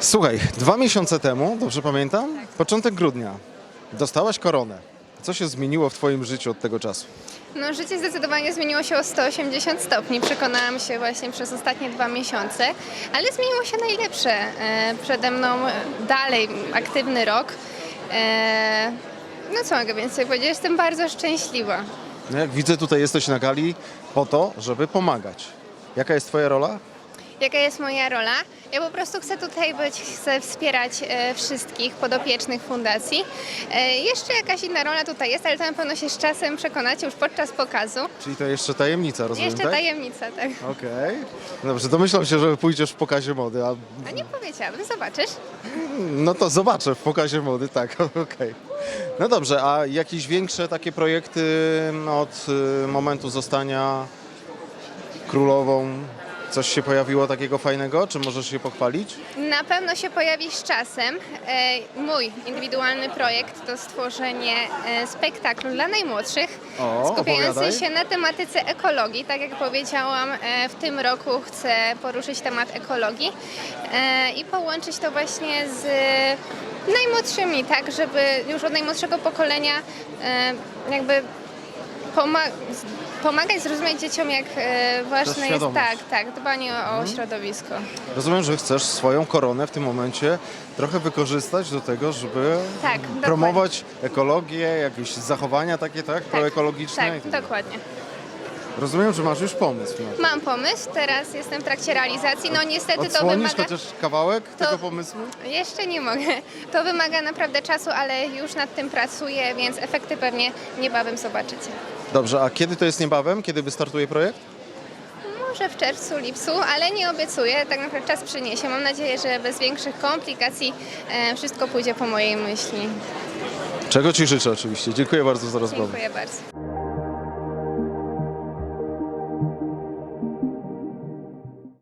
Słuchaj, dwa miesiące temu, dobrze pamiętam? Początek grudnia. Dostałaś koronę. Co się zmieniło w Twoim życiu od tego czasu? No, życie zdecydowanie zmieniło się o 180 stopni. Przekonałam się właśnie przez ostatnie dwa miesiące, ale zmieniło się najlepsze. E, przede mną dalej aktywny rok. E, no co mogę więcej powiedzieć? Jestem bardzo szczęśliwa. No jak widzę, tutaj jesteś na gali po to, żeby pomagać. Jaka jest Twoja rola? Jaka jest moja rola? Ja po prostu chcę tutaj być, chcę wspierać e, wszystkich podopiecznych fundacji. E, jeszcze jakaś inna rola tutaj jest, ale to na pewno się z czasem przekonacie już podczas pokazu. Czyli to jeszcze tajemnica, rozumiem, Jeszcze tak? tajemnica, tak. Okej. Dobrze, domyślam się, że pójdziesz w pokazie mody, a A nie powiedziałabym, zobaczysz. no to zobaczę w pokazie mody, tak, okej. No dobrze, a jakieś większe takie projekty od y, momentu zostania królową? Coś się pojawiło takiego fajnego? Czy możesz się pochwalić? Na pewno się pojawi z czasem. E, Mój indywidualny projekt to stworzenie e, spektaklu dla najmłodszych, O, skupiający opowiadaj. się na tematyce ekologii. Tak jak powiedziałam, e, w tym roku chcę poruszyć temat ekologii e, i połączyć to właśnie z najmłodszymi, tak, żeby już od najmłodszego pokolenia e, jakby poma- pomagać zrozumieć dzieciom, jak e, ważne jest świadomość. tak, tak, dbanie o, o środowisko. Rozumiem, że chcesz swoją koronę w tym momencie trochę wykorzystać do tego, żeby Tak, dokładnie. promować ekologię, jakieś zachowania takie, tak? Proekologiczne. i Tak, tak dalej. dokładnie. Rozumiem, że masz już pomysł. na to. Mam pomysł, teraz jestem w trakcie realizacji. No niestety to Odsłonisz wymaga. chociaż kawałek to- tego pomysłu? Jeszcze nie mogę. To wymaga naprawdę czasu, ale już nad tym pracuję, więc efekty pewnie niebawem zobaczycie. Dobrze, a kiedy to jest niebawem? Kiedy wystartuje projekt? Może w czerwcu, lipcu, ale nie obiecuję. Tak naprawdę czas przyniesie. Mam nadzieję, że bez większych komplikacji e, wszystko pójdzie po mojej myśli. Czego Ci życzę oczywiście. Dziękuję bardzo za rozmowę. Dziękuję bardzo.